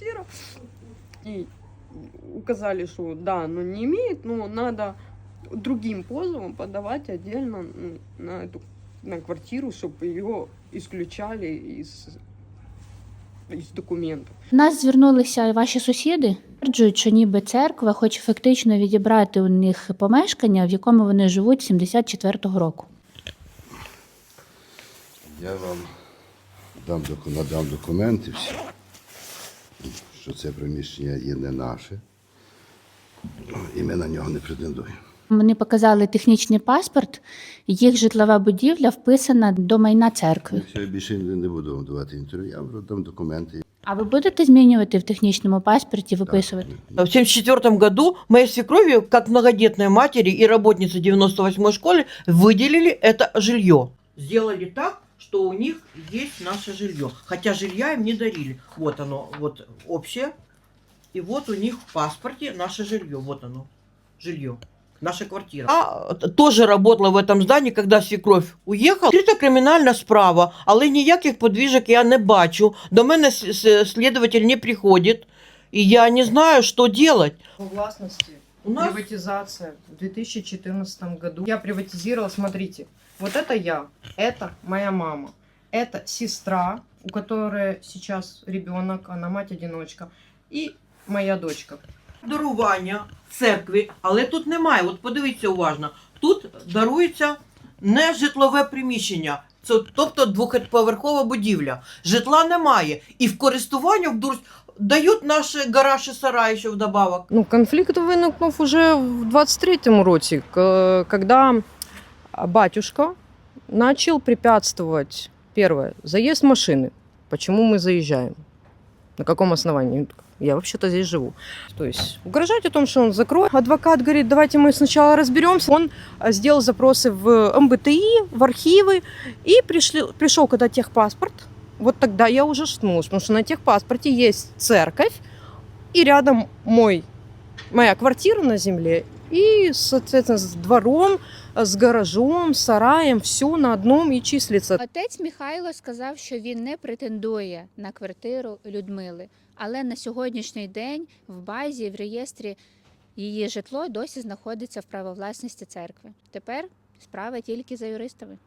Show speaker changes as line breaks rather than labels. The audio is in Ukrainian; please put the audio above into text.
квартира. И указали, что да, но не имеет, но надо другим позовом подавать отдельно ну, на эту на квартиру, чтобы ее исключали из, из документов.
До Нас звернулися ваші сусіди, стверджують, що ніби церква хоче фактично відібрати у них помешкання, в якому вони живуть 74-го року.
Я вам дам, надам документи всі, що це приміщення є не наше, і ми на нього не претендуємо.
Вони показали технічний паспорт, їх житлова будівля вписана до майна церкви.
Все, я більше не не буду вам давати інтерв'ю, я вам дам документи.
А ви будете змінювати в технічному паспорті, виписувати?
В 1974 году моей свекрови, как многодетной матери и работнице 98-й школы, выделили это жилье. Сделали так, что у них есть наше жилье. Хотя жилья им не дарили. Вот оно, вот общее. И вот у них в паспорте наше жилье. Вот оно, жилье. Наша квартира. А тоже работала в этом здании, когда свекровь уехала. Відкрита кримінальна справа, але ніяких подвіжок я не бачу. До мене с- с- слідователь не приходить. И я не знаю, что делать.
По властности
У нас
приватизация в 2014 году. Я приватизировала, смотрите, вот это я, это моя мама, это сестра, у которой сейчас ребенок, она мать-одиночка, и моя дочка.
дарування в церкві, але тут немає. От подивіться уважно. Тут дарується не житлове приміщення. Це, тобто двохповерхова будівля. Житла немає. І в користування вдруг дають наші гараж і сарай ще вдобавок.
Ну, конфликт виникнув уже в 23-му році, к- когда батюшка начал препятствовать, первое, заезд машины. Почему мы заезжаем? На каком основании? Я вообще-то здесь живу. То есть угрожать о том, что он закроет. Адвокат говорит, давайте мы сначала разберемся. Он а, сделал запросы в МБТИ, в архивы и пришли, пришел когда техпаспорт. Вот тогда я ужаснулась, потому что на техпаспорте есть церковь, и рядом мой, моя квартира на земле, и, соответственно, с двором, с гаражом, с сараем, все на одном и числится.
Отець Михайло сказав, що він не претендує на квартиру Людмили, але на сьогоднішній день в базі, в реєстрі її житло досі знаходиться в правовласності церкви. Тепер справа тільки за юристами.